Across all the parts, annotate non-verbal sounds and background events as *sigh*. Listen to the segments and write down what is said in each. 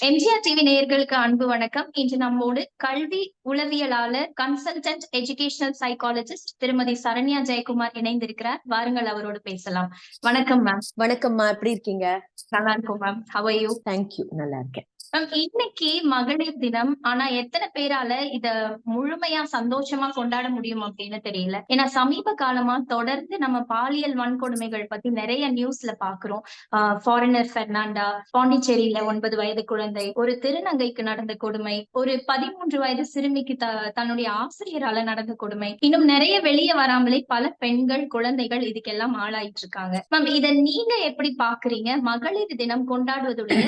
MGR TV நேயர்களுக்கு அன்பு வணக்கம். இன்று நம்மோடு கல்வி உளவியலாளர் கன்சல்டன்ட் எஜுகேஷனல் சைக்காலஜிஸ்ட் திருமதி சரண்யா ஜெயக்குமார் இணைந்திருக்கிறார். வாருங்கள் அவரோடு பேசலாம். வணக்கம் மேம் வணக்கம்மா எப்படி இருக்கீங்க? நல்லா இருக்கும் மேம் ஹவ் யூ தேங்க்யூ நல்லா இருக்கேன். மேம் இன்னைக்கு மகளிர் தினம். ஆனா எத்தனை பேரால இத முழுமையா சந்தோஷமா கொண்டாட முடியும் அப்படின்னு தெரியல. ஏன்னா சமீப காலமா தொடர்ந்து நம்ம பாலியல் வன்கொடுமைகள் பத்தி நிறைய நியூஸ்ல பாக்குறோம். ஃபாரினர் பெர்னாண்டா பாண்டிச்சேரியில ஒன்பது வயது குழந்தை ஒரு திருநங்கைக்கு நடந்த கொடுமை ஒரு பதிமூன்று வயது சிறுமிக்கு த தன்னுடைய ஆசிரியரால நடந்த கொடுமை. இன்னும் நிறைய வெளியே வராமலே பல பெண்கள் குழந்தைகள் இதுக்கெல்லாம் ஆளாயிட்டு இருக்காங்க. மேம் இத நீங்க எப்படி பாக்குறீங்க? மகளிர் தினம் கொண்டாடுவதுடைய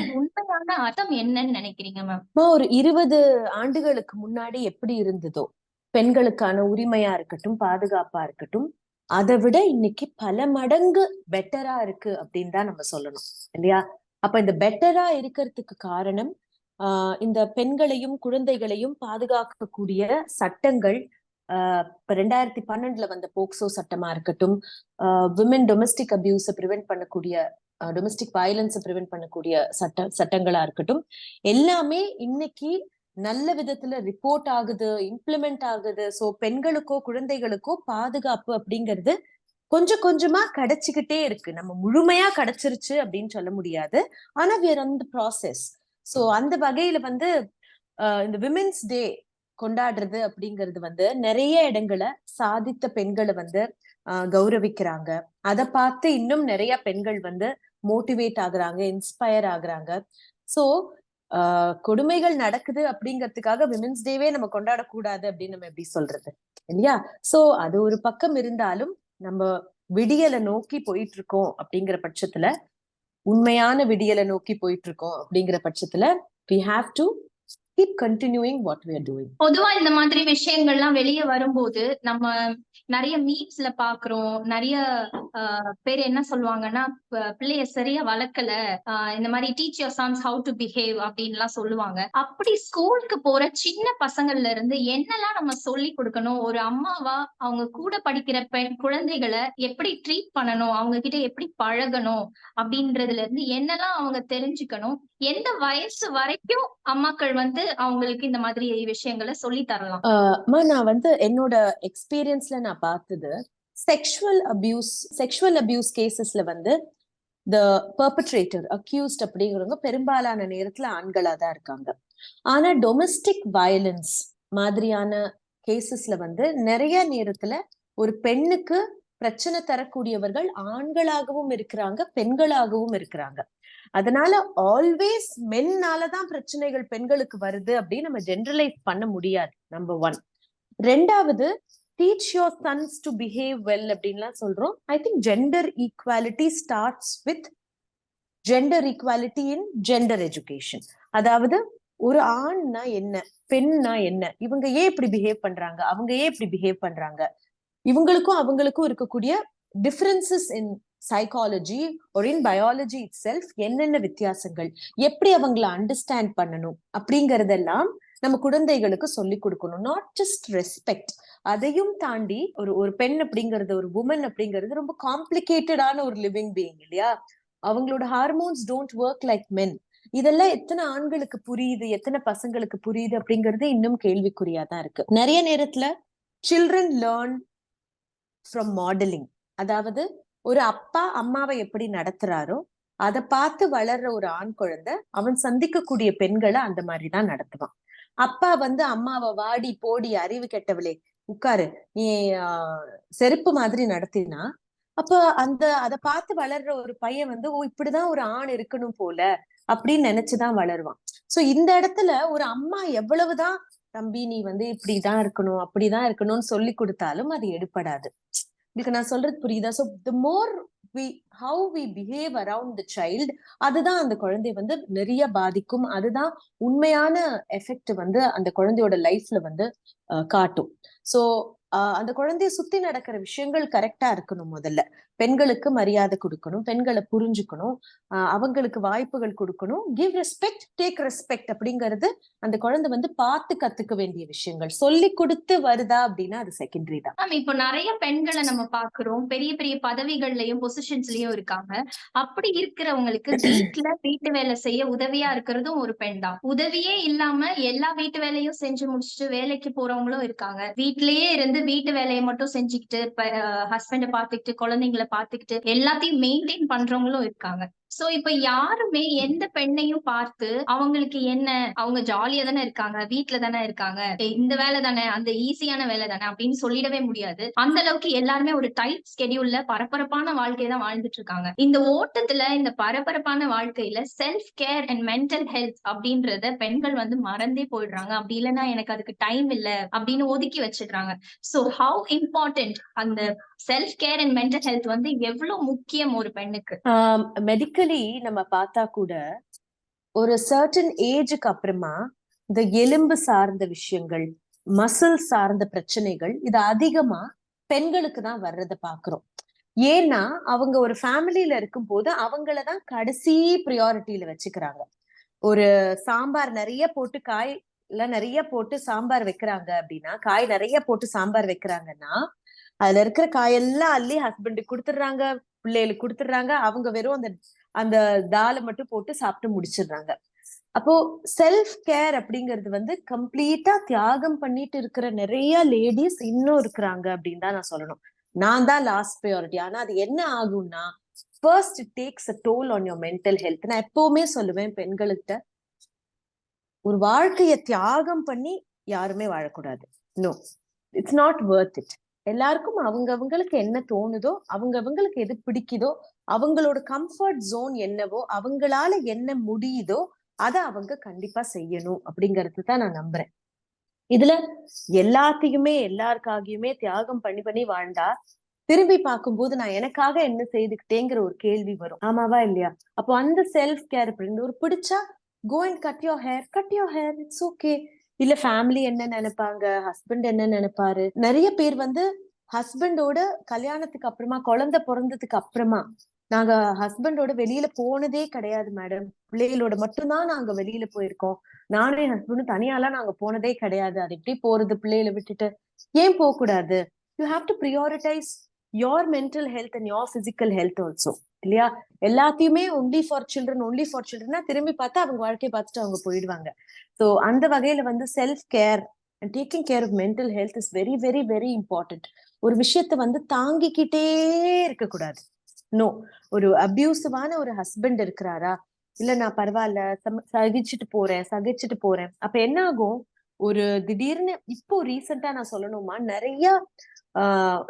உண்மையான அர்த்தம் என்னன்னு நினைக்கிறீங்க மேம் ஒரு இருபது ஆண்டுகளுக்கு முன்னாடி எப்படி இருந்ததோ பெண்களுக்கான உரிமையா இருக்கட்டும் பாதுகாப்பா இருக்கட்டும் அதை விட இன்னைக்கு பல மடங்கு பெட்டரா இருக்கு அப்படின்னு தான் நம்ம சொல்லணும் இல்லையா? அப்ப இந்த பெட்டரா இருக்கிறதுக்கு காரணம் ஆஹ் இந்த பெண்களையும் குழந்தைகளையும் பாதுகாக்கக்கூடிய சட்டங்கள் இப்ப ரெண்டாயிரத்தி பன்னெண்டுல வந்த போக்சோ சட்டமா இருக்கட்டும் விமன் டொமஸ்டிக் அபியூஸ ப்ரிவென்ட் பண்ணக்கூடிய டொமஸ்டிக் வயலன்ஸை ப்ரிவென்ட் பண்ணக்கூடிய சட்ட சட்டங்களா இருக்கட்டும் எல்லாமே இன்னைக்கு நல்ல விதத்துல ரிப்போர்ட் ஆகுது இம்ப்ளிமெண்ட் ஆகுது. சோ பெண்களுக்கோ குழந்தைகளுக்கோ பாதுகாப்பு அப்படிங்கிறது கொஞ்சம் கொஞ்சமா கிடைச்சுக்கிட்டே இருக்கு. நம்ம முழுமையா கிடைச்சிருச்சு அப்படின்னு சொல்ல முடியாது. ஆனா வேற அந்த ப்ராசஸ் சோ அந்த வகையில வந்து ஆஹ் இந்த விமென்ஸ் டே கொண்டாடுறது அப்படிங்கிறது வந்து நிறைய இடங்களை சாதித்த பெண்களை வந்து ஆஹ் கௌரவிக்கிறாங்க. அதை பார்த்து இன்னும் நிறைய பெண்கள் வந்து மோட்டிவேட் ஆகுறாங்க இன்ஸ்பயர் ஆகுறாங்க. சோ கொடுமைகள் நடக்குது அப்படிங்கிறதுக்காக விமென்ஸ் டேவே நம்ம கொண்டாடக்கூடாது அப்படின்னு நம்ம எப்படி சொல்றது? இல்லையா? சோ அது ஒரு பக்கம் இருந்தாலும் நம்ம விடியலை நோக்கி போயிட்டு இருக்கோம் அப்படிங்கிற பட்சத்துல உண்மையான விடியலை நோக்கி போயிட்டு இருக்கோம் அப்படிங்கிற பட்சத்துல we have to keep continuing what we are doing. பொதுவா இந்த மாதிரி விஷயங்கள்லாம் வெளியே வரும்போது நம்ம நிறைய மீட்ஸ்ல பாக்குறோம் நிறைய ஆஹ் பேர் என்ன சொல்லுவாங்கன்னா பிள்ளைய சரியா வளர்க்கல. ஆஹ் இந்த மாதிரி teach your sons how to behave அப்படின்லாம் சொல்லுவாங்க. அப்படி ஸ்கூலுக்கு போற சின்ன பசங்கள்ல இருந்து என்னெல்லாம் நம்ம சொல்லி கொடுக்கணும்? ஒரு அம்மாவா அவங்க கூட படிக்கிற பெண் குழந்தைகளை எப்படி ட்ரீட் பண்ணணும்? அவங்க கிட்ட எப்படி பழகணும்? அப்படின்றதுல இருந்து என்னெல்லாம் அவங்க தெரிஞ்சுக்கணும்? எந்த வயசு வரைக்கும் அம்மாக்கள் வந்து அவங்களுக்கு இந்த மாதிரி விஷயங்களை சொல்லி தரலாம்? நான் வந்து என்னோட எக்ஸ்பீரியன்ஸ்ல நான் பார்த்தது செக்ஷுவல் அபியூஸ் செக்ஷுவல் அபியூஸ் கேசஸ்ல வந்து த பர்பட்ரேட்டர் அக்யூஸ்ட் அப்படிங்கிறவங்க பெரும்பாலான நேரத்துல ஆண்களா தான் இருக்காங்க. ஆனா டொமஸ்டிக் வயலன்ஸ் மாதிரியான கேசஸ்ல வந்து நிறைய நேரத்துல ஒரு பெண்ணுக்கு பிரச்சனை தரக்கூடியவர்கள் ஆண்களாகவும் இருக்கிறாங்க பெண்களாகவும் இருக்கிறாங்க. அதனால ஆல்வேஸ் மென்னாலதான் பிரச்சனைகள் பெண்களுக்கு வருது அப்படின்னு நம்ம ஜென்ரலைஸ் பண்ண முடியாது நம்பர் ஒன் ரெண்டாவது teach your sons to behave well அப்படின்லாம் சொல்றோம். I think gender equality starts with gender equality in gender education அதாவது ஒரு ஆண்னா என்ன பெண்ணா என்ன இவங்க ஏன் இப்படி பிஹேவ் பண்றாங்க அவங்க ஏன் இப்படி பிஹேவ் பண்றாங்க? இவங்களுக்கும் அவங்களுக்கும் இருக்கக்கூடிய டிஃபரன்சஸ் இன் சைக்காலஜி ஒரு இன் பயாலஜி இட் செல்ஃப் என்னென்ன வித்தியாசங்கள்? எப்படி அவங்கள அண்டர்ஸ்டாண்ட் பண்ணணும்? அப்படிங்கறதெல்லாம் நம்ம குழந்தைகளுக்கு சொல்லி கொடுக்கணும். நாட் ஜஸ்ட் ரெஸ்பெக்ட் அதையும் தாண்டி ஒரு ஒரு பெண் அப்படிங்கறது ஒரு உமன் அப்படிங்கிறது ரொம்ப காம்ப்ளிகேட்டடான ஒரு லிவிங் பீயிங் இல்லையா? அவங்களோட hormones don't work like men இதெல்லாம் எத்தனை ஆண்களுக்கு புரியுது? எத்தனை பசங்களுக்கு புரியுது? அப்படிங்கிறது இன்னும் கேள்விக்குறியா தான் இருக்கு. நிறைய நேரத்துல சில்ட்ரன் லேர்ன் ஃப்ரம் மாடலிங் அதாவது ஒரு அப்பா அம்மாவை எப்படி நடத்துறாரோ அதை பார்த்து வளர்ற ஒரு ஆண் குழந்தை அவன் சந்திக்கக்கூடிய பெண்களை அந்த மாதிரிதான் நடத்துவான். அப்பா வந்து அம்மாவை வாடி போடி அறிவு கெட்டவளே உட்காரு நீ ஆஹ், செருப்பு மாதிரி நடத்தினா அப்ப அந்த அதை பார்த்து வளர்ற ஒரு பையன் வந்து ஓ இப்படிதான் ஒரு ஆண் இருக்கணும் போல அப்படின்னு நினைச்சுதான் வளருவான். சோ இந்த இடத்துல ஒரு அம்மா எவ்வளவுதான் தம்பி நீ வந்து இப்படிதான் இருக்கணும் அப்படிதான் இருக்கணும்னு சொல்லி கொடுத்தாலும் அது எடுபடாது. உங்களுக்கு நான் சொல்றது புரியுதா? So the more we how we behave around the child அதுதான் அந்த குழந்தைய வந்து நிறைய பாதிக்கும். அதுதான் உண்மையான எஃபெக்ட் வந்து அந்த குழந்தையோட லைஃப்ல வந்து அஹ், காட்டும். சோ அந்த குழந்தைய சுத்தி நடக்கிற விஷயங்கள் கரெக்டா இருக்கணும் முதல்ல. பெண்களுக்கு மரியாதை கொடுக்கணும் பெண்களை புரிஞ்சுக்கணும் அவங்களுக்கு வாய்ப்புகள் கொடுக்கணும். கிவ் ரெஸ்பெக்ட் டேக் ரெஸ்பெக்ட் அப்படிங்கிறது அந்த குழந்தை வந்து பார்த்து கத்துக்க வேண்டிய விஷயங்கள். சொல்லி கொடுத்து வருதா அப்படின்னா அது செகண்டரி தான். மேம் இப்போ நிறைய பெண்களை நம்ம பாக்குறோம் பெரிய பெரிய பதவிகள்லயும் பொசிஷன்ஸ்லயும் இருக்காங்க. அப்படி இருக்கிறவங்களுக்கு *coughs* வீட்டுல வீட்டு வேலை செய்ய உதவியா இருக்கிறதும் ஒரு பெண் தான். உதவியே இல்லாம எல்லா வீட்டு வேலையும் செஞ்சு முடிச்சுட்டு வேலைக்கு போறவங்களும் இருக்காங்க. வீட்லயே இருந்து வீட்டு வேலையை மட்டும் செஞ்சுக்கிட்டு ஹஸ்பண்ட பாத்துக்கிட்டு குழந்தைங்களை பாத்துக்கிட்டு எல்லாத்தையும் மெயின்டைன் பண்றவங்களும் இருக்காங்க. சோ இப்ப யாருமே எந்த பெண்ணையும் பார்த்து அவங்களுக்கு என்ன அவங்க ஜாலியா தானே இருக்காங்க வீட்டுல தானே இருக்காங்க இந்த வேலை தானே அந்த ஈஸியான வேலை தானே அப்படின்னு சொல்லிடவே முடியாது. அந்த அளவுக்கு எல்லாருமே ஒரு டைட் ஸ்கெடியூல்ல பரபரப்பான வாழ்க்கையை தான் வாழ்ந்துட்டு இருக்காங்க. இந்த ஓட்டத்துல இந்த பரபரப்பான வாழ்க்கையில self care and mental health அப்படின்றத பெண்கள் வந்து மறந்தே போயிடுறாங்க. அப்படி இல்லைன்னா எனக்கு அதுக்கு டைம் இல்ல அப்படின்னு ஒதுக்கி வச்சிடுறாங்க சோ ஹவு இம்பார்ட்டன்ட் அந்த self care and mental health வந்து எவ்வளவு முக்கியம் ஒரு பெண்ணுக்கு? மெடிக்கலி நம்ம பார்த்தா கூட ஒரு சர்டன் ஏஜுக்கு அப்புறமா இந்த எலும்பு சார்ந்த விஷயங்கள் மசில் சார்ந்த பிரச்சனைகள் இது அதிகமா பெண்களுக்கு தான் வர்றதை பாக்குறோம் ஏன்னா அவங்க ஒரு ஃபேமிலியில இருக்கும் போது அவங்களதான் கடைசி ப்ரியாரிட்டியில வச்சுக்கிறாங்க. ஒரு சாம்பார் நிறைய போட்டு காய் எல்லாம் நிறைய போட்டு சாம்பார் வைக்கிறாங்க அப்படின்னா காய் நிறைய போட்டு சாம்பார் வைக்கிறாங்கன்னா அதுல இருக்கிற காயெல்லாம் அள்ளி ஹஸ்பண்டுக்கு கொடுத்துடுறாங்க பிள்ளைகளுக்கு கொடுத்துடுறாங்க. அவங்க வெறும் அந்த அந்த தாலை மட்டும் போட்டு சாப்பிட்டு முடிச்சிடுறாங்க. அப்போ செல்ஃப் கேர் அப்படிங்கிறது வந்து கம்ப்ளீட்டா தியாகம் பண்ணிட்டு இருக்கிற நிறைய லேடிஸ் இன்னும் இருக்கிறாங்க அப்படின்னு தான் நான் சொல்லணும். நான் தான் லாஸ்ட் ப்ரையாரிட்டி ஆனா அது என்ன ஆகும்னா first takes a toll on your mental health நான் எப்பவுமே சொல்லுவேன் பெண்கள்கிட்ட ஒரு வாழ்க்கைய தியாகம் பண்ணி யாருமே வாழக்கூடாது. No it's not worth it எல்லாருக்கும் அவங்கவங்களுக்கு என்ன தோணுதோ அவங்கவங்களுக்கு எது பிடிக்குதோ அவங்களோட கம்ஃபர்ட் ஜோன் என்னவோ அவங்களால என்ன முடியுதோ அதை அவங்க கண்டிப்பா செய்யணும் அப்படிங்கறது தான் நான் நம்புறேன். இதுல எல்லாத்தையுமே எல்லாருக்காகியுமே தியாகம் பண்ணி பண்ணி வாழ்ந்தா திரும்பி பார்க்கும்போது நான் எனக்காக என்ன செய்துக்கிட்டேங்கிற ஒரு கேள்வி வரும். ஆமாவா இல்லையா? அப்போ அந்த செல்ஃப் கேர் அப்படின்னு ஒரு பிடிச்சா go and cut your hair cut your hair it's okay இல்ல ஃபேமிலி என்ன நினைப்பாங்க? ஹஸ்பண்ட் என்ன நினைப்பாரு? நிறைய பேர் வந்து ஹஸ்பண்டோட கல்யாணத்துக்கு அப்புறமா குழந்தை பிறந்ததுக்கு அப்புறமா நாங்க ஹஸ்பண்டோட வெளியில போனதே கிடையாது மேடம் பிள்ளைகளோட மட்டும்தான் நாங்க வெளியில போயிருக்கோம். நானும் என் ஹஸ்பண்டும் தனியாலாம் நாங்க போனதே கிடையாது. அது எப்படி போறது பிள்ளைகளை விட்டுட்டு? ஏன் போக கூடாது you have to prioritise your mental health and your physical health also இல்லையா? எல்லாத்தையுமே only for children only for சில்ட்ரன்னா திரும்பி பார்த்தா அவங்க வாழ்க்கையை பார்த்துட்டு அவங்க போயிடுவாங்க. ஸோ அந்த வகையில வந்து self care and taking care of mental health is very very very important ஒரு விஷயத்த வந்து தாங்கிக்கிட்டே இருக்கக்கூடாது. நோ ஒரு அபியூசிவான ஒரு ஹஸ்பண்ட் இருக்கிறாரா? இல்ல நான் பரவாயில்ல சகிச்சுட்டு போறேன் சகிச்சுட்டு போறேன். அப்ப என்ன ஆகும்? ஒரு திடீர்னு இப்போ ரீசெண்டா நான் சொல்லணுமா? நிறைய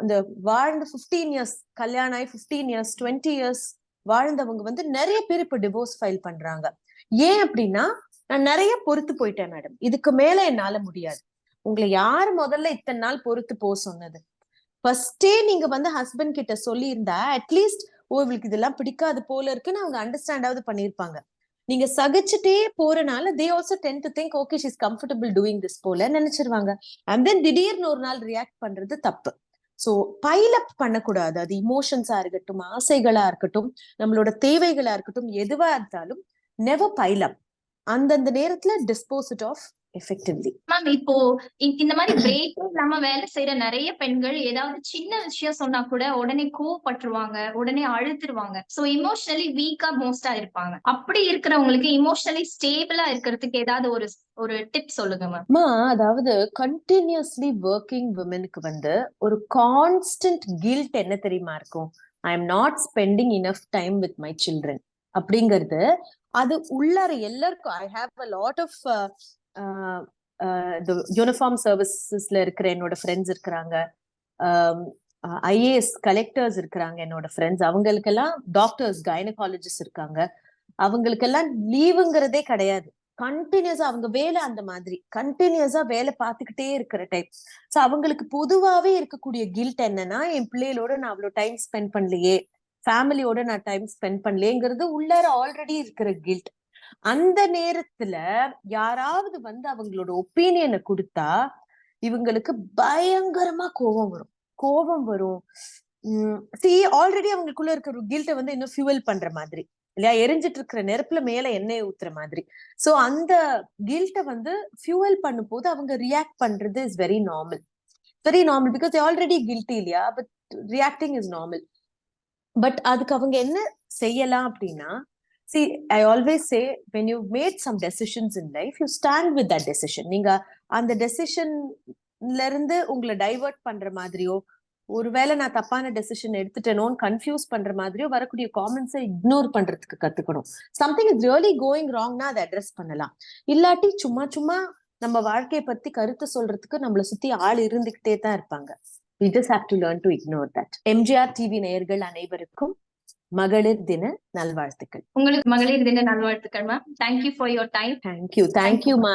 இந்த வாழ்ந்த 15 இயர்ஸ் கல்யாணம் ஆகி 15 இயர்ஸ் டுவெண்ட்டி இயர்ஸ் வாழ்ந்தவங்க வந்து நிறைய பேர் இப்ப டிவோர்ஸ் ஃபைல் பண்றாங்க. ஏன் அப்படின்னா நான் நிறைய பொறுத்து போயிட்டேன் மேடம் இதுக்கு மேல என்னால முடியாது. உங்களை யார் முதல்ல இத்தனை நாள் பொறுத்து போக சொன்னது? ஃபர்ஸ்டே நீங்க வந்து ஹஸ்பண்ட் கிட்ட சொல்லியிருந்தா அட்லீஸ்ட் ஓ இவளுக்கு இதெல்லாம் பிடிக்காது போல இருக்குன்னு அவங்க அண்டர்ஸ்டாண்டாவது பண்ணியிருப்பாங்க. நீங்க சகிச்சுட்டே போறனால they also tend to think okay she's comfortable doing this போல நினைச்சிருவாங்க. அண்ட் தென் திடீர்னு ஒரு நாள் ரியாக்ட் பண்றது தப்பு. சோ பைல் அப் பண்ணக்கூடாது. அது இமோஷன்ஸா இருக்கட்டும் ஆசைகளா இருக்கட்டும் நம்மளோட தேவைகளா இருக்கட்டும் எதுவா இருந்தாலும் நெவர் பைல் அப் அந்தந்த நேரத்துல டிஸ்போசிட் ஆஃப் எஃபெக்டிவ்லி மேம் இப்போ இந்த மாதிரி பிரேக் இல்லாம வேலை செய்யற நிறைய பெண்கள் ஏதாவது சின்ன விஷயம் சொன்னா கூட உடனே கோவப்பட்டுருவாங்க உடனே அழுத்துருவாங்க சோ இமோஷனலி வீக்கா மோஸ்டா இருப்பாங்க. அப்படி இருக்கிறவங்களுக்கு இமோஷனலி ஸ்டேபிளா இருக்கிறதுக்கு ஏதாவது ஒரு ஒரு டிப் சொல்லுங்க மேம் அதாவது கண்டினியூஸ்லி ஒர்க்கிங் விமனுக்கு வந்து ஒரு கான்ஸ்டன்ட் கில்ட் என்ன தெரியுமா இருக்கும்? I am not spending enough time with my children அப்படிங்கிறது அது உள்ளார எல்லாருக்கும் I have a lot of இந்த யூனிஃபார்ம் சர்வீசஸ்ல இருக்கிற என்னோட ஃப்ரெண்ட்ஸ் இருக்கிறாங்க. ஐஏஎஸ் கலெக்டர்ஸ் இருக்கிறாங்க என்னோட ஃப்ரெண்ட்ஸ் அவங்களுக்கெல்லாம் டாக்டர்ஸ் கைனகாலஜிஸ்ட் இருக்காங்க. அவங்களுக்கெல்லாம் லீவுங்கிறதே கிடையாது. கண்டினியூஸா அவங்க வேலை அந்த மாதிரி. கண்டினியூஸா வேலை பார்த்துக்கிட்டே இருக்கிற டைப் சோ அவங்களுக்கு பொதுவாவே இருக்கக்கூடிய கில்ட் என்னன்னா என் பிள்ளைகளோட நான் அவ்வளவு டைம் ஸ்பெண்ட் பண்ணலையே. ஃபேமிலியோட நான் டைம் ஸ்பெண்ட் பண்ணலையேங்கிறது உள்ளார ஆல்ரெடி இருக்கிற கில்ட் அந்த நேரத்துல யாராவது வந்து அவங்களோட ஒப்பீனியனை கொடுத்தா இவங்களுக்கு பயங்கரமா கோபம் வரும். கோபம் வரும். சி ஆல்ரெடி அவங்களுக்குள்ள இருக்கிற ஒரு கில்ட்டை வந்து இன்னும் ஃபியூவல் பண்ற மாதிரி இல்லையா? எரிஞ்சிட்டு இருக்கிற நெருப்புல மேல எண்ணெய் ஊத்துற மாதிரி. சோ அந்த கில்ட்டை வந்து ஃபியூவல் பண்ணும் போது அவங்க ரியாக்ட் பண்றது is very normal very normal because already guilty இல்லையா? But reacting is normal but அதுக்கு அவங்க என்ன செய்யலாம் அப்படின்னா see I always say when you made some decisions in life you stand with that decision நீங்க அந்த டெசிஷன்ல இருந்து உங்களை டைவர்ட் பண்ற மாதிரியோ ஒருவேளை நான் தப்பான டெசிஷன் எடுத்துட்டேனோன்னு கன்ஃபியூஸ் பண்ற மாதிரியோ வரக்கூடிய காமெண்ட்ஸை இக்னோர் பண்றதுக்கு கத்துக்கணும். சம்திங் இஸ் ரியலி கோயிங் ராங்னா அதை அட்ரஸ் பண்ணலாம். இல்லாட்டி சும்மா சும்மா நம்ம வாழ்க்கையை பத்தி கருத்து சொல்றதுக்கு நம்மளை சுத்தி ஆள் இருந்துகிட்டே தான் இருப்பாங்க. We just have to learn to ignore that MGR TV நேயர்கள் அனைவருக்கும் மகளிர் தின நல்வாழ்த்துக்கள். உங்களுக்கு மகளிர் தின நல்வாழ்த்துக்கள் ma'am thank you for your time thank you thank you மா